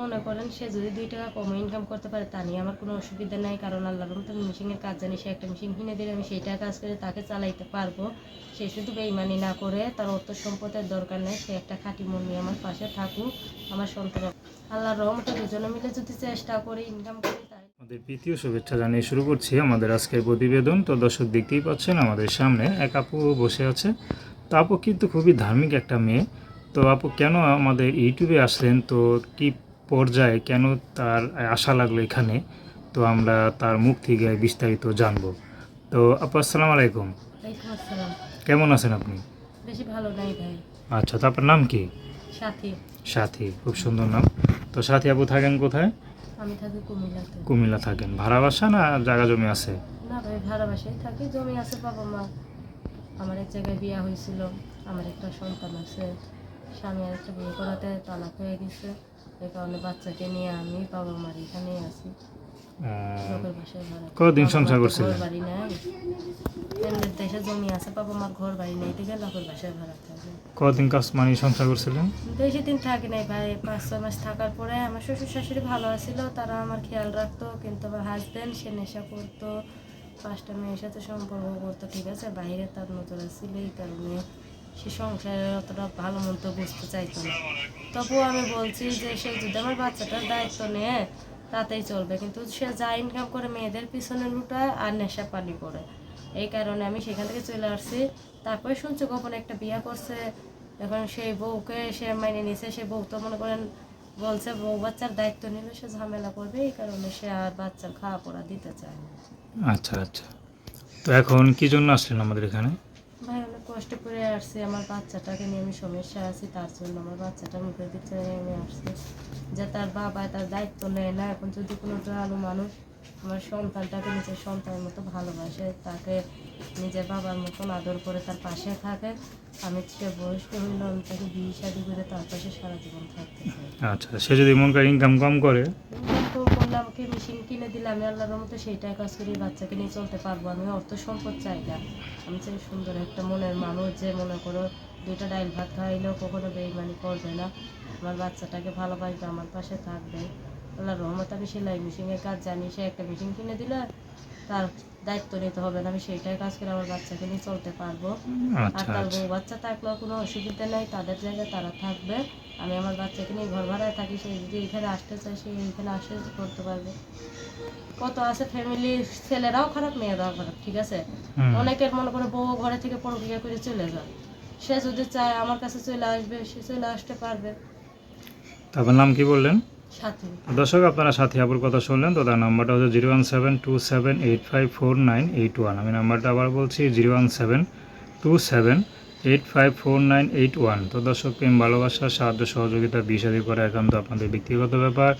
মনে করেন সে যদি দুই টাকা কম ইনকাম করতে পারে, তা নিয়ে আমার কোনো অসুবিধা নাই। কারণ আল্লাহর আমি মেশিনের কাজ জানি, সে একটা মেশিন কিনে দিলে আমি সেইটা কাজ করে তাকে চালাইতে পারব। সে শুধু বেইমানি না করে তার অর্থ সম্পদের দরকার নেই, সে একটা খাঁটি মন নিয়ে আমার পাশে থাকুক, আমার সন্তান আল্লাহর রহমতে দুজনে মিলে যদি চেষ্টা করি ইনকাম করি তাই। আমাদের প্রীতীয় শুভেচ্ছা জানিয়ে শুরু করছি। আমাদের আজকের প্রতিবেদন, তো দর্শক দেখতেই পাচ্ছেন, আমাদের সামনে এক আপু বসে আছে। তো আপু কিন্তু খুবই ধার্মিক একটা মেয়ে। তো আপু, কেন আমাদের ইউটিউবে আসলেন? তো কি পর্যায়ে কেন তার আশা লাগল এখানে? তো আমরা তার মুখ থেকে বিস্তারিত জানব। তো আপু আসসালামু আলাইকুম। কেমন আছেন আপনি? বেশি ভালো নাই ভাই। আচ্ছা তো আপনার নাম কি? সাথী। সাথী খুব সুন্দর নাম। তো সাথী আপু থাকেন কোথায়? আমি থাকি কুমিল্লাতে। কুমিল্লা থাকেন। ভাড়া বাসা না জায়গা জমি আছে? না ভাই ভাড়া বাসায় থাকি। জমি আছে বাবা মা আমার এক জায়গায় বিয়ে হয়েছিল। আমার একটা সন্তান আছে। স্বামী আর বিয়ে করাতে তালাক হয়ে গেছে। এই কারণে বাচ্চাকে নিয়ে আমি বাবা মার এখানেই আছি। কতদিন সংসার করছিলেন? বাড়ি নাই। দেশে জমি আছে বাবা মার ঘর বাড়ি নেই দেখে লোকের বাসায় ভাড়া থাকে। কতদিন কাজ মানে সংসার করছিলেন? বেশি দিন থাকি নাই ভাই পাঁচ ছয় মাস থাকার পরে আমার শ্বশুর শাশুড়ি ভালো আছিল তারা আমার খেয়াল রাখতো কিন্তু আমার হাজবেন্ড সে নেশা করতো পাঁচটা মেয়ের সাথে সম্পর্ক করতো ঠিক আছে বাইরে তার নজর ছিল এই কারণে। সে সংসারে অতটা ভালো মতো বুঝতে চাইতো না। তবুও আমি বলছি যে সে যদি আমার বাচ্চাটার দায়িত্ব নেয়, তাতেই চলবে। কিন্তু সে যা ইনকাম করে মেয়েদের পিছনে লুটায় আর নেশা পানি করে। এই কারণে আমি সেখান থেকে চলে আসছি। তারপরে শুনছি গোপনে একটা বিয়ে করছে। এখন সেই বউকে সে মাইনে নিছে। সে বউ তো মনে করেন বলছে, বউ বাচ্চার দায়িত্ব নিলে সে ঝামেলা করবে। এই কারণে সে আর বাচ্চার খাওয়া পড়া দিতে চায় না। আচ্ছা আচ্ছা। তো এখন কি জন্য আসলেন আমাদের এখানে? কষ্ট করে আসছি আমার বাচ্চাটাকে নিয়ে আমি সমস্যা আছি তার জন্য আমার বাচ্চাটা মুখের দিচ্ছে আমি আসছি। যে তার বাবা তার দায়িত্ব নেয় না এখন যদি কোনো দয়ালু মানুষ আমার সন্তানটাকে নিজের সন্তানের মতো ভালোবাসে তাকে নিজের বাবার মতন আদর করে তার পাশে থাকে আমি সে বয়স্ক হইল আমি তাকে বিয়ে শাদি করে তার পাশে সারা জীবন থাকতে আচ্ছা সে যদি মন করে ইনকাম কম করে তো বললাম কি মেশিন কিনে দিলে আমি আল্লাহর মতো সেই কাজ করি বাচ্চাকে নিয়ে চলতে পারব। আমি অর্থ সম্পদ চাই না। আমি চাই সুন্দর একটা মনের মানুষ যে মনে করো দুইটা ডাইল ভাত খাওয়াইলেও কখনো বেইমানি করবে না। আমার বাচ্চাটাকে ভালোবাসবে, আমার পাশে থাকবে। আল্লাহর রহমত আমি সেলাই মেশিনের কাজ জানি সে একটা মেশিন কিনে দিলে তার দায়িত্ব নিতে হবে না আমি সেইটাই কাজ করে আমার বাচ্চাকে নিয়ে চলতে পারব। আর আচ্ছা তার আচ্ছা। বউ বাচ্চা থাকলেও কোনো অসুবিধা নেই তাদের জায়গায় তারা থাকবে আমি আমার বাচ্চাকে নিয়ে ঘর ভাড়ায় থাকি সে যদি এখানে আসতে চায় সে এখানে আসে করতে পারবে। কত আছে ফ্যামিলি ছেলেরাও খারাপ মেয়েরাও খারাপ ঠিক আছে? অনেকের মনে করে বউ ঘরে থেকে পরকিয়া করে চলে যায়। সে যদি চায় আমার কাছে চলে আসবে সে চলে আসতে পারবে। তারপর নাম কি বললেন? দর্শক, আপনারা সাথী আপুর কথা শুনলেন, তো তার নাম্বারটা হচ্ছে zero one seven two seven eight five four nine eight one. আমি নাম্বারটা আবার বলছি, zero one seven two seven eight five four nine eight one. তো দর্শক, প্রেম, ভালোবাসা, সাহায্য, সহযোগিতা, বিষাদি করা একান্ত আপনাদের ব্যক্তিগত ব্যাপার।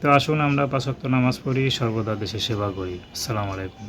তো আসুন আমরা পাঁচক্ত নামাজ পড়ি, সর্বদা দেশে সেবা করি। আসসালামু আলাইকুম।